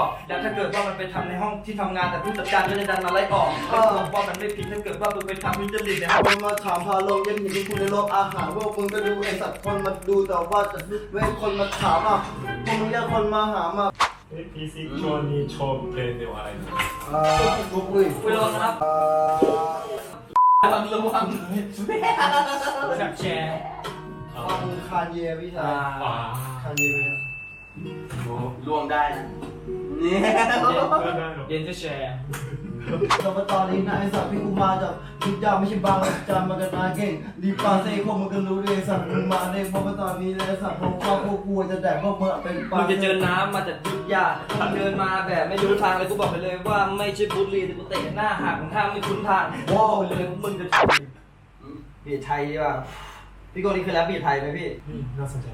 อกแล้วถ้าเกิดว่ามันไปทำในห้องที่ทำงานแต่ผู้จัดการก็จะดันมาไล่ออกก็บอกว่ามันไม่ผิดถ้าเกิดว่ามึงไปทำวิจริตในห้อง คนมาถามพาโลกยังเห็นคุณในโลกอาหารพวกมึงก็ดูไอสัตว์คนมาดูแต่ว่าจะเว้นคนมาถามอ่ะพวกมึงเรียกคนมาหามา APC 조언이 처음 뵀는데 와라이 อ่าพวกอุ้ย คุยรอนะครับ อ่า ระวังระวังแบบแชร์ ฟังคานเยพี่ชาย 와 คานเยพี่ ล่วงได้นะ นี่เย็นจะแชร์เรามาตอนนี้นะไอสัตว์พี่กูมาจากทุกอย่างไม่ใช่บางจานมากันนาเก่งดีปาเซ่พวกมึงก็รู้เลยสัตว์มึงมาได้เพราะว่าตอนนี้เลยสัตว์พวกพ่อพวกกูจะแดกพวกมึงเป็นปลามึงจะเจอน้ำมาจากยุทธยามึงเดินมาแบบไม่รู้ทางเลยกูบอกไปเลยว่าไม่ใช่บุรีแต่กูเตะหน้าหักมึงถ้าไม่คุ้นทางว้าวไปเลยมึงจะบีดไทยดีกว่า พี่โกนี่คือแรปบีทไทยไหมพี่อืมน่าสนใจ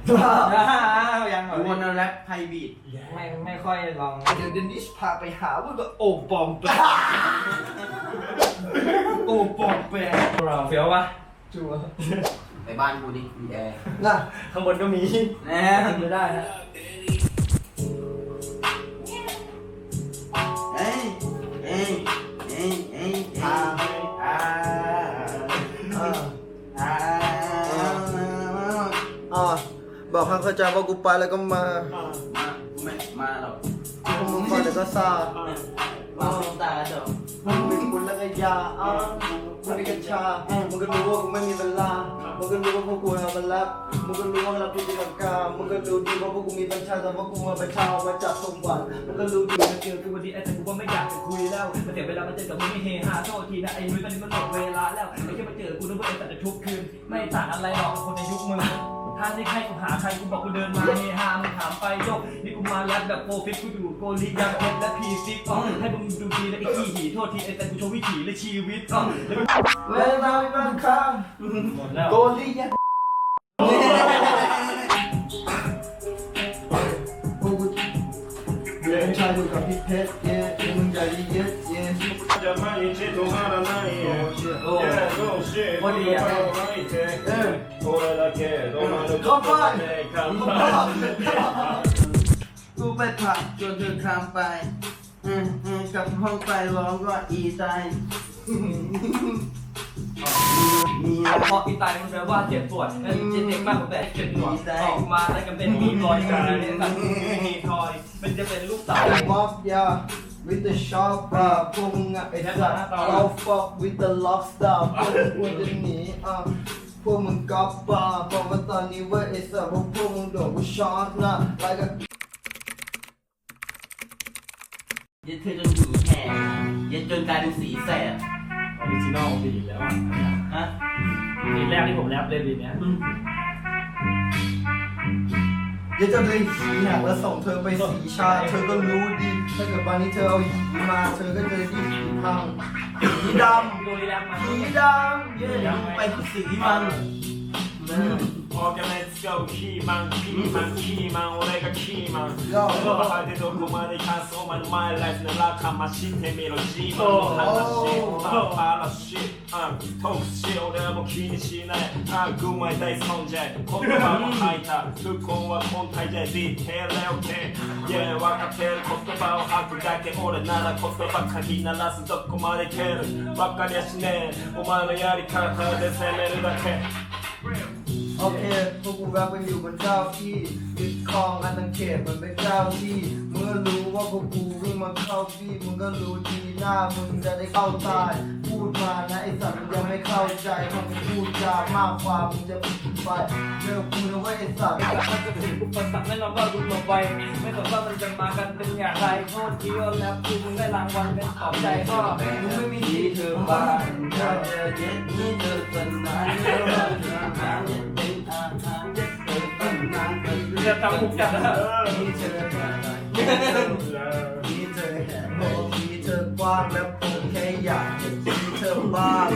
ยังเหรอวันแรปไทยบีทไม่ไม่ค่อยลองเดี๋ยวเดนิสพาไปหาว่าแบโอบปองแปะโอบปองแปะเฟี้ยวปะจัวไปบ้านกูดิมีแอร์น่ะข้างบนก็มีแหมไม่ได้นะ เข้าใจว่ากูไปแล้วก็มามากูไม่มาหรอกพวกมึงฟังแต่ก็ซามาลงตาเถอะมึงมีคุณแล้วก็ยาอ่ามึงมีกัญชามึงก็รู้ว่ากูไม่มีเวลามึงก็รู้ว่าพวกกูทำมันแลบมึงก็รู้ว่าเราพิจารณามึงก็รู้ดีว่าพวกกูมีบัญชาแต่ว่ากูมาบัญชามาจากสมหวังมึงก็รู้ดี เจอกูวันนี้ไอ้แต่กูว่าไม่อยากจะคุยแล้วมันเสียเวลามาเจอกับมึงไม่เฮฮาโทษทีนะไอ้นุ้ยตอนนี้มันหมดเวลาแล้วไม่ใช่มาเจอกูนึกว่าไอ้แต่จะทุกคืนไม่ต่างอะไรหรอกกับคนในยุคมึง ถ้านี่ให้กูหาใครกูบอกกูเดินมาเฮฮามึงถามไปโยกนี่กูมาแรปแบบโปรฟิตกูอยู่โกลิยังเพชรและพีซิกอ๋อให้มึงดูดีและไอ้ขี้หีโทษทีไอ้แต่กูโชว์วิถีและชีวิตอ๋อแล้วมึงเวลาไม่บังคับหมดแล้วโกลี่ยพ พอดีอะเออเข้าบ้านกูไปผับจนเธอคลำไปอืมอืมกับห้องไปร้องก็อีตายเพราะอีตายมันแปลว่าเจ็บปวดนั่นเจ็บเด็กมากกว่าแบบเจ็บปวดออกมาแล้วก็เป็นมีรอยการเนี่ยมีรอย มันจะเป็นลูกเต๋าบอสยา with the shark bar pulling up a duck. I'll fuck with the lobster pulling with the knee up. พวกมึงก๊อปปาบอกว่าตอนนี้ว่าไอ้สัตว์พวกมึงโดนกูช็อตนะไรกันยัดเธอจนหูแหกยัดจนกลายเป็นสีแสบออริจินอลดีแล้วอะฮะเพลงแรกที่ผมแรปเลยดีเนี้ย เดี๋ยวจะเรียนผีหนักแล้วส่งเธอไปสีชา เธอก็รู้ดีถ้าเกิดวันนี้เธอเอาหีมา เธอก็เจอที่สีพังสีดำสีดำเยอะไปสีมัน我がメスがキーマンไーマンキーマン俺がキーマンその果てどこまでかすお前のマイライフならかましてみろ自慢の話パラシ暗記トークし俺はもう気にしない。あ群馬大存在言葉も吐いた。不幸は本体でディテール OK いや分かってる言葉を吐くだけ。俺なら言葉鍵鳴らすどこまでいける。分かりゃしねえ。お前のやり方で攻めるだけ。 โอเคพวกกูแวะไปอยู่บนเจ้าที่ยึดครองกันทั้งเขตมันเป็นเจ้าที่มึงก็รู้ว่าพวกกูเพิ่งมาเข้าที่มึงก็รู้ดีหน้ามึงจะได้เข้าใจพูดมานะไอสัตว์มึงยังไม่เข้าใจคำพูดจามากกว่ามึงจะผิดไปเจอกูนะเว่าไอสัตว์ถ้าเกิดถึงอุปสรรคแน่นอนว่าคุณหลบไปไม่สนว่ามันจะมากันเป็นอย่างไรโทษทีว่าแล้วคือมึงได้รางวัลเป็นขอบใจก็มึงไม่มีที่เธอบ้านเธอเย็ดนี่เธอเป็นนายเธอเป็นอาหารเย็ด เรือตามกันแล้วหกว้างและผมแค่อยากจะมีเธอบ้าง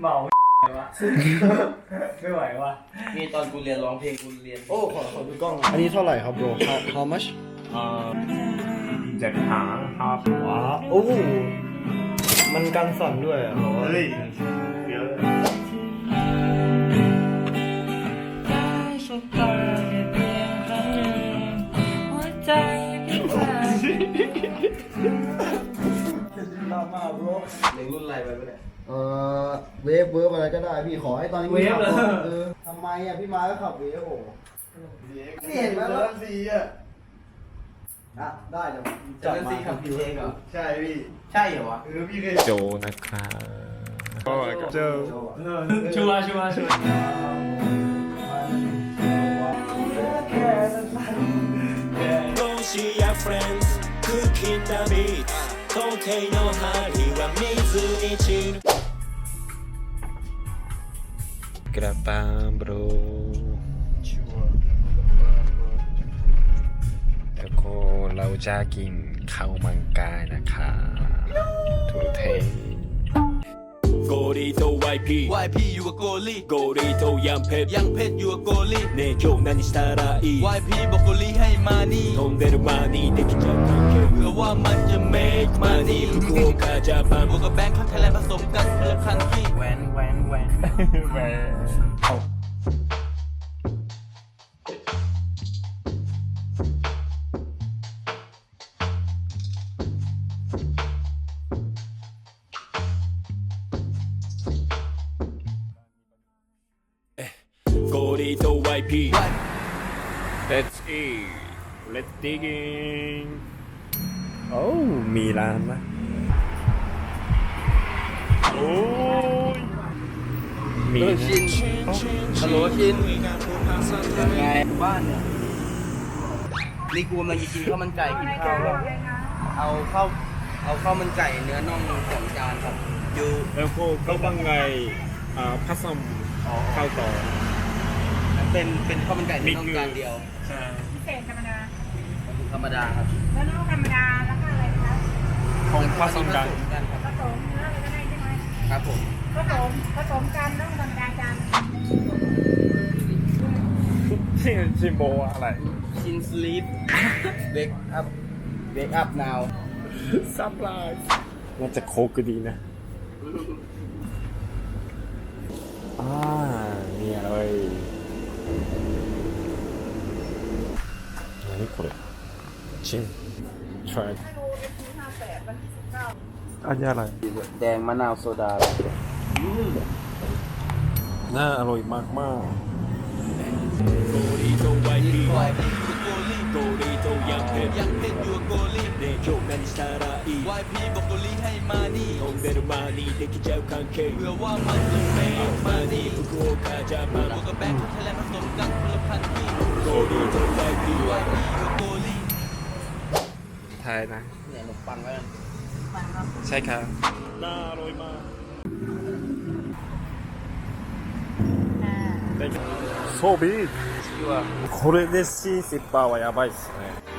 เมาไม่ไหววะไม่ไหววะนี่ตอนกูเรียนร้องเพลงกูเรียน โอ้ขอขอดูกล้องอันนี้เท่าไหร่ครับ bro how much เจ็ดหางครับโอ้ มันการสั่นด้วยอะเฮ้ย เวิ่งไปเฟเวฟอะไรก็ได้พี่ขอให้ตอนนี้พี่รถเออทำไมอะพี่มาก็ขับเวฟโอ้ไม่เห็นแล้วสีอะได้เจัดมาขับพี่เองเหรอใช่พี่ใช่เหรอวะยโจนะครับโจชัวชัวชัว กระปังบรูแล้วก็เราจะกินข้าวมันไก่นะคะทุเท โกริโต YP YP อยู่กับโกลีโกริโตยังเพชรยังเพชรอยู่กับโกลี่เนโยนันสตาราอี YP บอกโกลีให้มานี่ทงเดรมานี่เด็กจะทำเพื่อว่ามันจะ make money ลูกโกกาจะปังบวกกับแบงค์ข้างไทยแลนด์ผสมกันเพื่อคันที่แหวนแหวนแหวนแหวน リと YP Let's eat Let's dig in โอ้ มีร้านนะโอ้ยมีเออนะชินฮัลโหลชินยังไงบ้านเนี่ยนี่กูกำลังจะกินข้าวมันไก่กินข้าวแล้วเอาข้าวเอาข้าวมันไก่เนื้อน่องสองจานครับ อยู่แล้วก็ก็บังไงอ่าพัสซัมข้าวต่อ เป็นเป็นข้าวมันไก่เนื้อน่องนี่คือจานเดียวใช่พิเศษธรรมดาธรรมดาครับแล้วน้องธรรมดาแล้วก็อะไรนะคะของพัสซัมกันผสกันครับผสมเนื้ออะไรก็ได้ใช่ไหมครับผมผสมผสมกันต้องธรรมดากันชื่อชิมโบอะไรชินสลีปเวกอัพเวกอัพนาวซับไลน์น่าจะโคกดีนะอ่าเนี่ยเลย 何これチン try ไม่รู้เป็นที่ห้าแปดวันที่สิบเก้า อันนี้อะไร แดงมะนาวโซดา น่าอร่อยมากมาก ゴリと YP วายพีอยู่กับโกลี่ ゴリとヤンペ ยังเพชรอยู่กับโกลี่ ねえ今日何したらいい YP บอกโกลี่ให้มานี่ า 飛んでるマニーできちゃう関係 เพื่อว่ามันจะ make マ money ニー福岡ジャ บ パ ว ン กกับแบงค์ข้างไทยแลนด์ผสมกันคนละคันที่ ゴリと YP YP อยู่กับโกลี่ ไทยนะ เนี่ยขนมปังแล้วกัน ใช่ครับน่าอร่อยมากそうビーこれで C 10%はやばいっすね